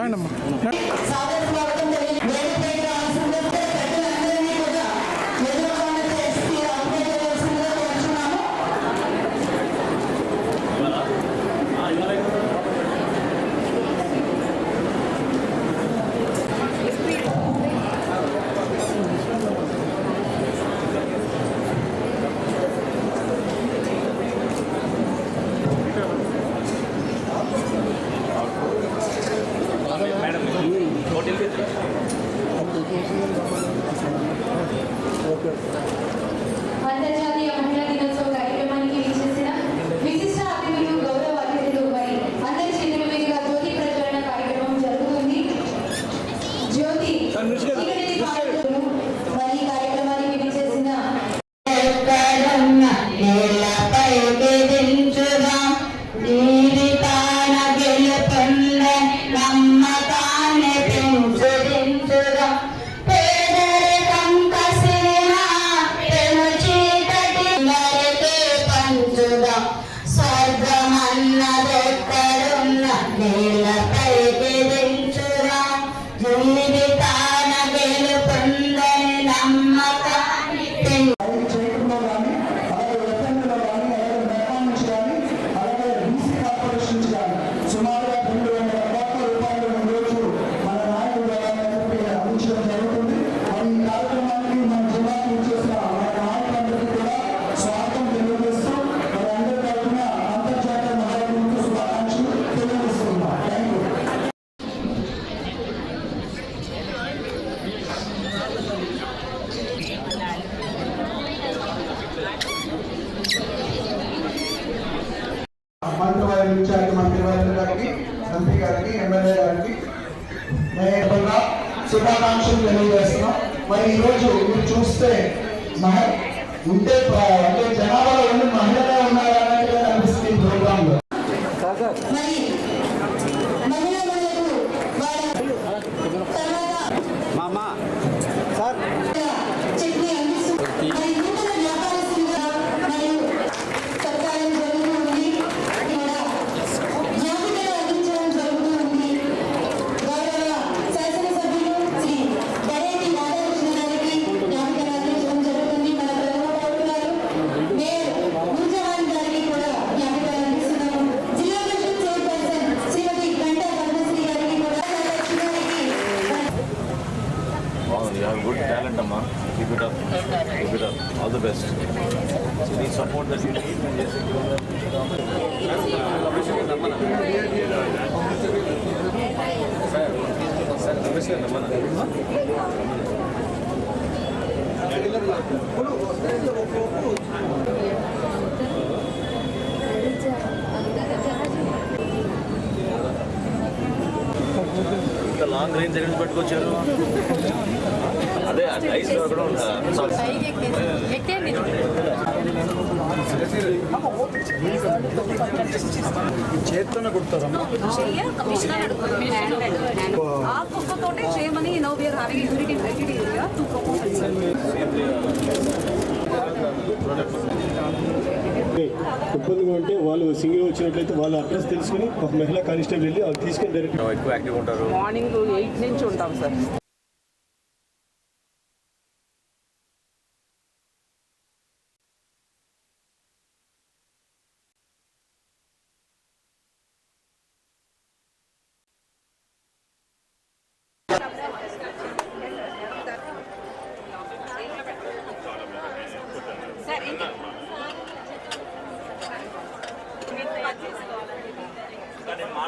ఉండండి అమ్మా Muhammad. మరి ఈరోజు మీరు చూస్తే మహా best. So the support that you need. ఇంకా లాంగ్ రేంజ్ ఎక్కడ పెట్టుకొచ్చారు అదే ఆ కుక్కతోటే చేయమని నో వీఆర్ వాళ్ళు సింగిల్ వచ్చినట్లయితే వాళ్ళ అడ్రస్ తెలుసుకుని ఒక మహిళా కానిస్టేబుల్ వెళ్ళి వాళ్ళు తీసుకుని డైరెక్ట్ ఎక్కువ యాక్టివ్ మార్నింగ్ ఎయిట్ నుంచి ఉంటాం సార్.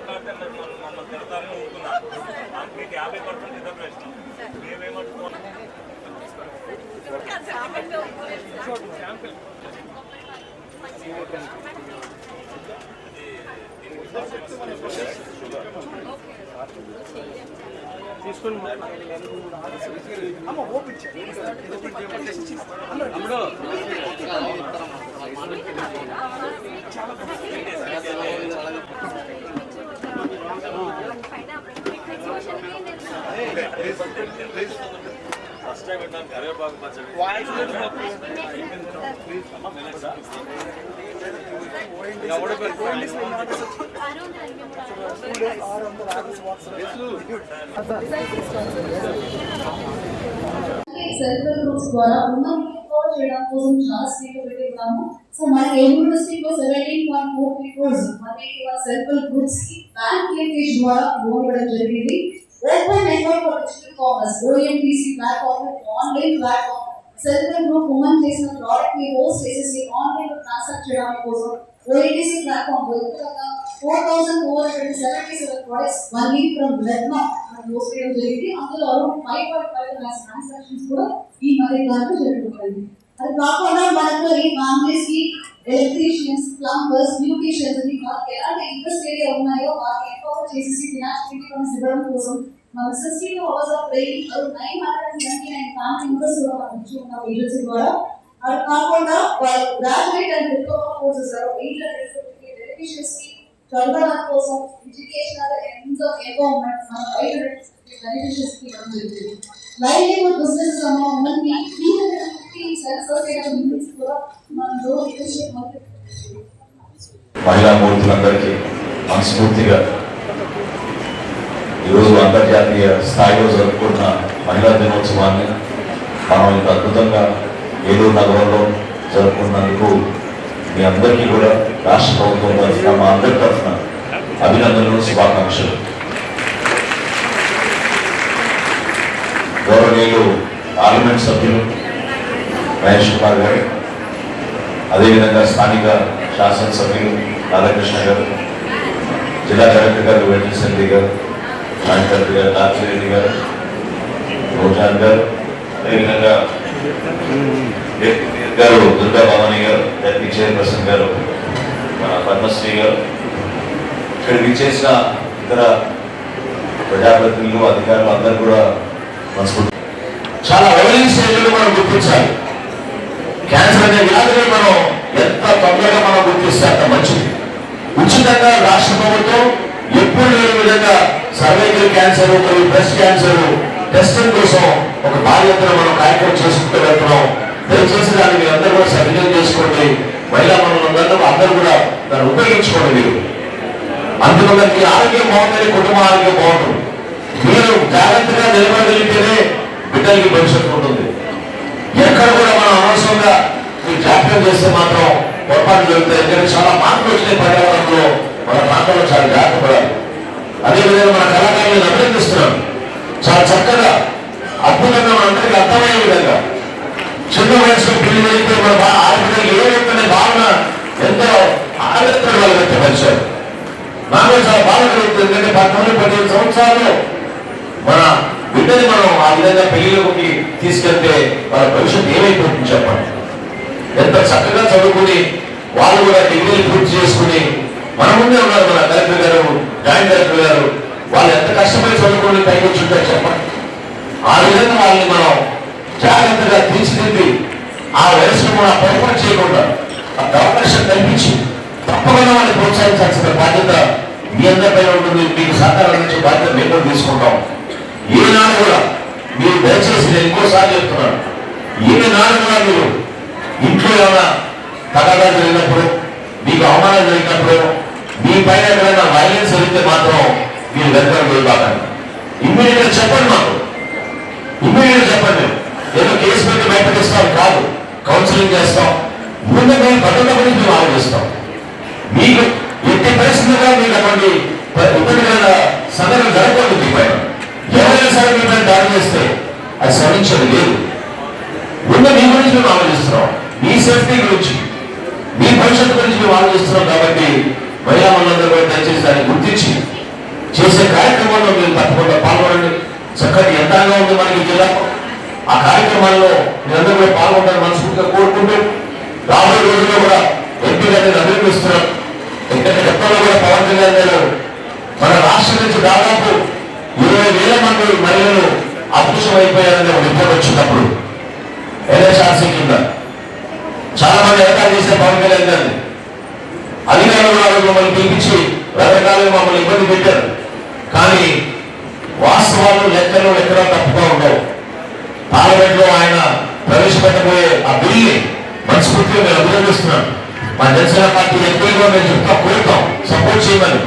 మాట్లాడితే మమ్మల్ని తిడతారని ఊరుకున్నాను మీకు యాభై పర్సెంట్ ఇదే ప్రశ్న మేమేమనుకున్నాం తీసుకుని అమ్మ ఓపెన్ చేయండి Why is don't know. పెట్టిన్నాము so మనకి యూనివర్సిటీలో సెవెంటీన్ పాయింట్ ఫోర్ పీపుల్స్ మనకి సెల్ఫ్ హెల్ప్ గ్రూప్స్ కి బ్యాంక్ లింకేజ్ ద్వారా లోన్ ఇవ్వడం జరిగింది open network for digital commerce ONDC platform online platform self help group women చేసిన ప్రోడక్ట్ ని హోస్ట్ చేసేసి ఆన్లైన్ లో ట్రాన్సాక్ట్ చేయడానికి కోసం ఓఎంటీసీ ప్లాట్ఫామ్ లో four thousand four hundred seventy seven products one week from లెబ్నా post చేయడం జరిగింది అందులో around five point five lakhs transactions కూడా ఈ మధ్య కాలంలో జరుగుతుంది అది కాకుండా మనకు ఈ ఫ్యామిలీస్ కి ఎలక్ట్రీషియన్స్ ప్లంబర్స్ బ్యూటిషియన్స్ అని వాళ్ళకి ఎలాంటి ఇంట్రెస్ట్ ఏరియా ఉన్నాయో వాళ్ళకి ఎంపవర్ చేసేసి ఫినాన్షియల్ ఇండిపెండెన్స్ ఇవ్వడం కోసం మన sixty two hours of training nine hundred and twenty nine family members కూడా మనం ఇచ్చి ఉన్నాం ఏజెన్సీ ద్వారా అది కాకుండా వాళ్ళు graduate and diploma courses eight hundred fifty electricians కి చదవడం కోసం ఎడ్యుకేషనల్ ఎండ్ ఆఫ్ ఎంపవర్మెంట్ మన ఫైవ్ హండ్రెడ్ బెనిఫిషియర్స్ కి ఇవ్వడం జరిగింది లైవ్లీహుడ్ బిజినెస్ అమ్మ మనకి త్రీ హండ్రెడ్ మహిళా మూర్తులందరికీ మనస్ఫూర్తిగా ఈరోజు అంతర్జాతీయ స్థాయిలో జరుపుకున్న మహిళా దినోత్సవాన్ని మనం ఇంత అద్భుతంగా ఏలూరు నగరంలో జరుపుకున్నందుకు మీ అందరికీ కూడా రాష్ట్ర ప్రభుత్వం తరఫున మా అందరి తరఫున అభినందనలు శుభాకాంక్షలు. గౌరవనీయులు పార్లమెంట్ సభ్యులు మహేష్ కుమార్ గారు అదేవిధంగా స్థానిక శాసనసభ్యులు రాధాకృష్ణ గారు జిల్లా కలెక్టర్ గారు వెంకటేశ్వరి గారు జాయింట్ కలెక్టర్ గారు దాచిరెడ్డి గారు రోజాన్ గారు అదేవిధంగా గారు దుర్గా భవాని గారు డెప్యూటీ చైర్పర్సన్ గారు మన పద్మశ్రీ గారు. ఇక్కడికి చేసిన ఇతర ప్రజాప్రతినిధులు అధికారులు అందరూ కూడా మనస్ఫూర్తి చాలా ఎర్లీ మనం గుర్తించాలి. క్యాన్సర్ అనే వ్యాధిని మనం ఎంత తొందరగా మనం గుర్తిస్తే అంత మంచిది. ఉచితంగా రాష్ట్ర ప్రభుత్వం ఎప్పుడు లేని విధంగా సర్వైకల్ క్యాన్సర్ మరియు బ్రెస్ట్ క్యాన్సర్ టెస్టింగ్ కోసం ఒక బాధ్యతను మనం కార్యక్రమం చేసుకుంటూ వెళ్తున్నాం. దయచేసి దాన్ని మీరు అందరూ కూడా సద్వినియోగం చేసుకోండి. మహిళా మనులందరూ అందరూ కూడా దాన్ని ఉపయోగించుకోండి మీరు. అందువల్ల మీ ఆరోగ్యం బాగుందని కుటుంబ ఆరోగ్యం బాగుంటుంది. మీరు జాగ్రత్తగా నిలబడగలిగితేనే బిడ్డలకి భవిష్యత్తు ఉంటుంది. ఎక్కడ కూడా అనవసరంగా మీరు జాప్యం చేస్తే మాత్రం పొరపాటు జరుగుతాయి. ఎందుకంటే చాలా మార్పులు వచ్చినాయి పర్యావరణంలో. మన ప్రాంతంలో చాలా జాగ్రత్త పడాలి. అదేవిధంగా మన కళాకారులను అభినందిస్తున్నాం. చాలా చక్కగా అద్భుతంగా మనందరికీ అర్థమయ్యే విధంగా. చిన్న వయసులో పెళ్ళి వెళ్తే మన ఆర్థిక ఏ విధంగా భావన ఎంతో ఆనందం వాళ్ళు వ్యక్తపరిచారు. నాకు చాలా బాధ కలుగుతుంది ఎందుకంటే పంతొమ్మిది పదిహేను సంవత్సరాలు మన బిడ్డని మనం ఆ విధంగా పెళ్ళిలోకి తీసుకెళ్తే వాళ్ళ భవిష్యత్తు ఏమైపోతుంది చెప్పండి. ఎంత చక్కగా చదువుకుని వాళ్ళు కూడా డిగ్రీలు పూర్తి చేసుకుని మన ముందే ఉన్నారు మన కలెక్టర్ గారు జాయింట్ కలెక్టర్ గారు. వాళ్ళు ఎంత కష్టపడి చదువుకుని పైకి వచ్చింటారు చెప్పండి. ఆ విధంగా వాళ్ళని మనం జాగ్రత్తగా తీర్చిదిద్ది ఆ వయసును మనం పొరపాటు చేయకుండా అంత అవకాశం కల్పించి తప్పకుండా వాళ్ళని ప్రోత్సహించాల్సిన బాధ్యత మీ అందరిపై ఉంటుంది. మీకు సహకారం అందించే బాధ్యత మేము తీసుకుంటాం. ఈనాడు కూడా మీరు దయచేసి నేను ఇంకోసారి చెప్తున్నాను. ఈనాడు కూడా మీరు ఇంట్లో ఏమైనా తగాదా జరిగినప్పుడు మీకు అవమానం జరిగినప్పుడు మీ పైన ఎక్కడైనా వైలెన్స్ జరిగితే మాత్రం మీరు వెనకాల వెళ్ళబాకండి ఇమ్మీడియట్గా చెప్పండి మాకు. ఇమ్మీడియట్ చెప్పండి. ఏదో కేసు పెట్టి బయటకిస్తాం కాదు. కౌన్సిలింగ్ చేస్తాం. ముందుగా భద్రత గురించి మేము ఆలోచిస్తాం. మీకు ఎట్టి పరిస్థితుల్లో మీకు అటువంటి ప- ఇబ్బందికరమైన జరగకూడదు మీ పైన. ఎవరైనా సరే మీ పైన దాడి చేస్తే అది శ్రమించదు లేదు. ముందు మీ గురించి మేము ఆలోచిస్తున్నాం. మీ సేఫ్టీ గురించి మీ భవిష్యత్తు గురించి మేము ఆలోచిస్తున్నాం కాబట్టి మహిళా మనందరూ కూడా దయచేసి దాన్ని గుర్తించి చేసే కార్యక్రమంలో మీరు తప్పకుండా పాల్గొనండి. చక్కటి ఎంతగా ఉంది మనకి జిల్లా. ఆ కార్యక్రమాల్లో మీరందరూ కూడా పాల్గొంటారు మనస్ఫూర్తిగా కోరుకుంటూ రాబోయే రోజుల్లో కూడా ఎంపీ గారిని అభినందిస్తున్నాం. ఎందుకంటే గతంలో కూడా పవన్ కళ్యాణ్ గారు మన రాష్ట్రం నుంచి దాదాపు ఇరవై వేల మంది మహిళలు అదృశ్యం అయిపోయారని ఒక రిపోర్ట్ వచ్చినప్పుడు ఎన్ఎస్ఆర్సీ కింద. చాలా మంది ఎగతాళి చేసిన పవన్ కళ్యాణ్ గారిని. అధికారులు కూడా మమ్మల్ని పిలిపించి రకరకాలుగా మమ్మల్ని ఇబ్బంది పెట్టారు. కానీ వాస్తవాలు లెక్కలు ఎక్కడా తప్పుగా ఉండవు. పార్లమెంట్లో ఆయన ప్రవేశపెట్టబోయే ఆ బిల్ని మనస్ఫూర్తిగా మేము అభినందిస్తున్నాను మా జనసేన పార్టీ ఎక్కువగా మేము చెప్తా కోరుతాం. సపోర్ట్ చేయమని.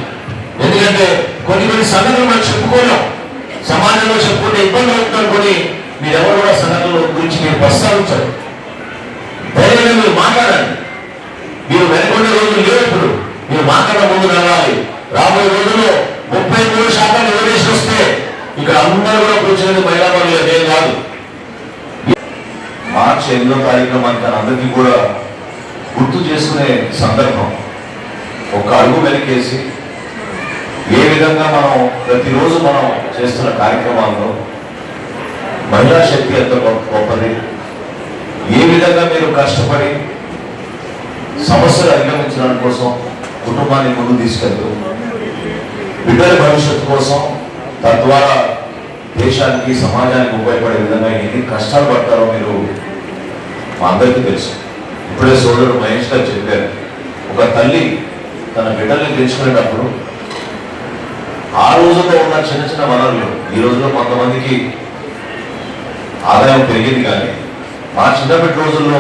ఎందుకంటే కొన్ని కొన్ని సంఘటనలు మనం చెప్పుకోలేం. సమాజంలో చెప్పుకుంటే ఇబ్బందులు అవుతున్నారు కొన్ని. మీరెవరు కూడా సంఘటనల గురించి మీరు ప్రస్తావించరు. ధైర్యంగా మీరు మాట్లాడండి మీరు వెనుకొండే రోజులు లేవు ఇప్పుడు మీరు మాట్లాడ ముందు రావాలి రాబోయే రోజుల్లో ముప్పై మూడు శాతం రిజర్వేషన్ వస్తే ఇక్కడ అందరూ కూడా కూర్చునేది మహిళా పనులు ఏం కాదు. మార్చి ఎనిమిదో తారీఖున మనకి అందరికీ కూడా గుర్తు చేసుకునే సందర్భం. ఒక అడుగు వెనకేసి ఏ విధంగా మనం ప్రతిరోజు మనం చేస్తున్న కార్యక్రమాల్లో మహిళా శక్తి ఎంత గొప్పది? ఏ విధంగా మీరు కష్టపడి సమస్యలు అధిగమించడం కోసం కుటుంబాన్ని ముందు తీసుకెళ్తూ బిడ్డల భవిష్యత్తు కోసం తద్వారా దేశానికి సమాజానికి ఉపయోగపడే విధంగా ఎన్ని కష్టాలు పడతారో మీరు మా అందరికీ తెలుసు. ఇప్పుడే సోదరుడు మహేష్ గారు చెప్పారు ఒక తల్లి తన బిడ్డల్ని పెంచుకునేటప్పుడు ఆ రోజుల్లో ఉన్న చిన్న చిన్న వనరులు ఈ రోజుల్లో కొంతమందికి ఆదాయం పెరిగింది కానీ మా చిన్నప్పటి రోజుల్లో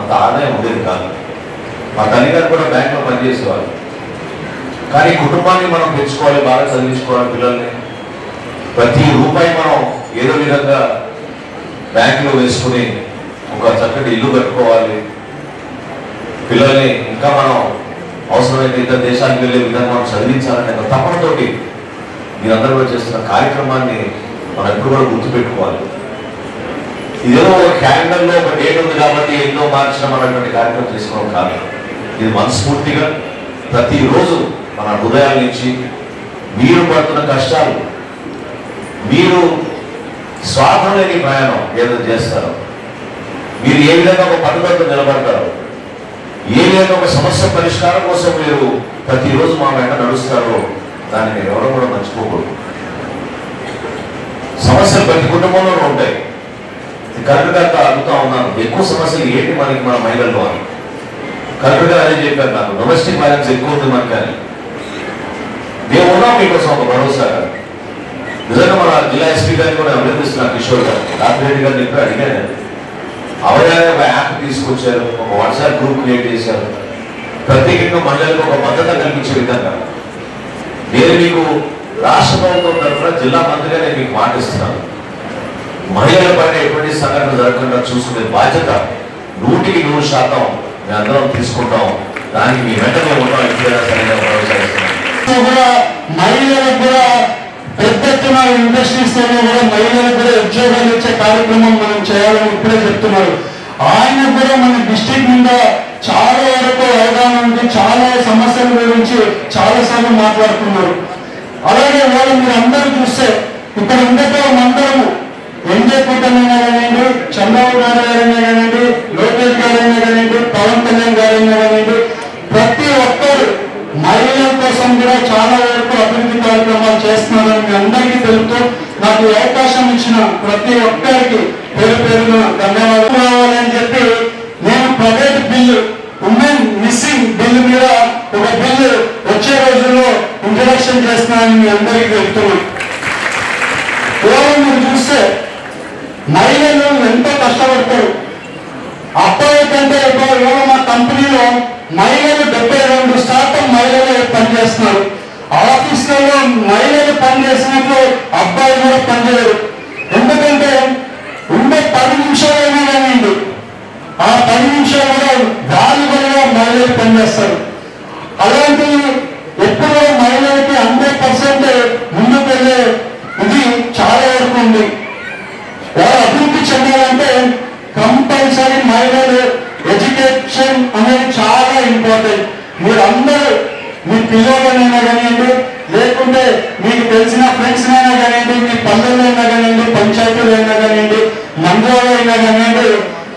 అంత ఆదాయం ఉండేది కాదు. మా తల్లిగారు కూడా బ్యాంకులో పనిచేసేవారు కానీ కుటుంబాన్ని మనం పెంచుకోవాలి బాగా చదివించుకోవాలి పిల్లల్ని. ప్రతి రూపాయి మనం ఏదో విధంగా బ్యాంకులో వేసుకుని ఒక చక్కటి ఇల్లు కట్టుకోవాలి. పిల్లల్ని ఇంకా మనం అవసరమైతే ఇతర దేశానికి వెళ్ళే విధంగా మనం చదివించాలనే ఒక తపనతోటి మీరందరూ కూడా చేస్తున్న కార్యక్రమాన్ని మనం ఎప్పుడు కూడా గుర్తుపెట్టుకోవాలి. ఇదేదో ఒక క్యాలెండర్లో ఒక డేట్ ఉంది కాబట్టి ఎన్నో మార్చడం అన్నటువంటి కార్యక్రమం చేసుకోవడం కాదు. ఇది మనస్ఫూర్తిగా ప్రతిరోజు మన హృదయాల నుంచి మీరు పడుతున్న కష్టాలు మీరు స్వార్థం లేని ప్రయాణం ఏదో చేస్తారు మీరు ఏ విధంగా ఒక పట్టుదలతో నిలబడతారు ఏ విధంగా ఒక సమస్య పరిష్కారం కోసం మీరు ప్రతిరోజు మా వెంట నడుస్తారో దాన్ని మీరు ఎవరు కూడా మర్చిపోకూడదు. సమస్యలు ప్రతి కుటుంబంలోనూ ఉంటాయి. కరెక్ట్ గారితో అడుగుతా ఉన్నాను. ఎక్కువ సమస్యలు ఏంటి మనకి మన మహిళల్లో అని. కరెక్ట్ గారు అదే చెప్పారు నాకు. డొమెస్టిక్ వైలెన్స్ ఎక్కువ ఉంది మనకి అని. మేము ఉన్నాం మీకోసం ఒక భరోసా. నిజంగా మన జిల్లా ఎస్పీ గారిని కూడా అభినందిస్తున్నాను కిషోర్ గారు. రాపిరెడ్డి గారిని చెప్పి అడిగాను అవగానే ఒక యాప్ తీసుకొచ్చారు. ఒక వాట్సాప్ గ్రూప్ క్రియేట్ చేశారు. ప్రత్యేకంగా మహిళలకు ఒక భద్రత కల్పించే విధంగా. నేను మీకు రాష్ట్ర ప్రభుత్వం తరఫున జిల్లా మంత్రిగా నేను మీకు మాటిస్తున్నాను మహిళల పైన ఎటువంటి సంఘటన జరగకుండా చూసుకునే బాధ్యత నూటికి నూరు శాతం మేము అందరం తీసుకుంటాం. దానికి మీ వెంటనే ఉంటాం ఎప్పుడైనా భరోసా కూడా మహిళలకు కూడా పెద్ద ఎత్తున ఇండస్ట్రీస్లో కూడా మహిళలకు కూడా ఉద్యోగాలు ఇచ్చే కార్యక్రమం మనం చేయాలని ఇప్పుడే చెప్తున్నారు. ఆయన కూడా మన డిస్ట్రిక్ట్ మీద చాలా వరకు అవగాహన ఉంది చాలా సమస్యల గురించి చాలా సార్లు మాట్లాడుతున్నారు. అలాగే వాళ్ళు మీరు అందరూ చూస్తే ఇక్కడ ఉండేతో అందరము. ఎంజే కూటమైనా కానివ్వండి చంద్రబాబు నాయుడు గారైనా కానివ్వండి లోకేష్ గారైనా కానివ్వండి పవన్ కళ్యాణ్ గారైనా కానివ్వండి ప్రతి ఒక్కరు మహిళల కోసం కూడా చాలా వరకు అభివృద్ధి కార్యక్రమాలు చేస్తున్నారని మీ అందరికీ తెలుపుతూ నాకు అవకాశం ఇచ్చిన ప్రతి ఒక్కరికి పేరు పేరున ధన్యవాదాలు. రావాలని చెప్పి నేను private bill women missing bill మీద ఒక బిల్లు వచ్చే రోజుల్లో ఇంట్రడక్షన్ చేస్తున్నానని మీ అందరికీ చెప్తున్నాను. కేవలం మీరు చూస్తే మహిళలు ఎంతో కష్టపడతారు. అబ్బాయి కంటే ఎక్కువ మా కంపెనీలో మహిళలు డెబ్బై రెండు శాతం మహిళలు పనిచేస్తున్నారు. ఆఫీసులలో మహిళలు పనిచేసినట్లు అబ్బాయి కూడా పనిచేయరు ఎందుకంటే ఉండే పది నిమిషాలైనా కానివ్వండి ఆ పది నిమిషాలు కూడా వాలీబాల్గా మహిళలు పనిచేస్తారు. అలాంటి ఎక్కువ మహిళలకి హండ్రెడ్ పర్సెంట్ ముందుకు వెళ్ళే ఇది చాలా వరకు ఉంది. వారు అభివృద్ధి చెందాలంటే కంపల్సరీ మహిళలు ఎడ్యుకేషన్ అనేది చాలా ఇంపార్టెంట్. మీరందరూ మీ పిల్లలనైనా కానివ్వండి లేకుంటే మీకు తెలిసిన ఫ్రెండ్స్ అయినా కానివ్వండి మీ పల్లెలైనా అయినా కానివ్వండి పంచాయతీలు అయినా కానివ్వండి మండలాలైనా కానివ్వండి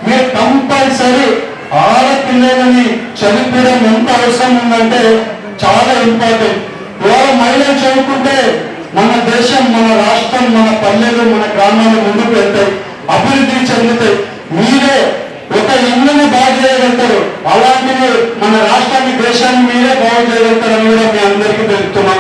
మీరు కంపల్సరీ ఆడపిల్లలని చనిపోవడం ఎంత అవసరం ఉందంటే చాలా ఇంపార్టెంట్ ఎవరు మహిళలు చదువుకుంటే మన దేశం మన రాష్ట్రం మన పల్లెలు మన గ్రామాలు ముందుకు వెళ్తాయి అభివృద్ధి చెందుతాయి. మీరే ఒక ఇల్లుని బాగు చేయగలుగుతారు. అలాంటివి మన రాష్ట్రాన్ని దేశాన్ని మీరే బాగు చేయగలుగుతారని కూడా మీ అందరికీ తెలుపుతున్నాం.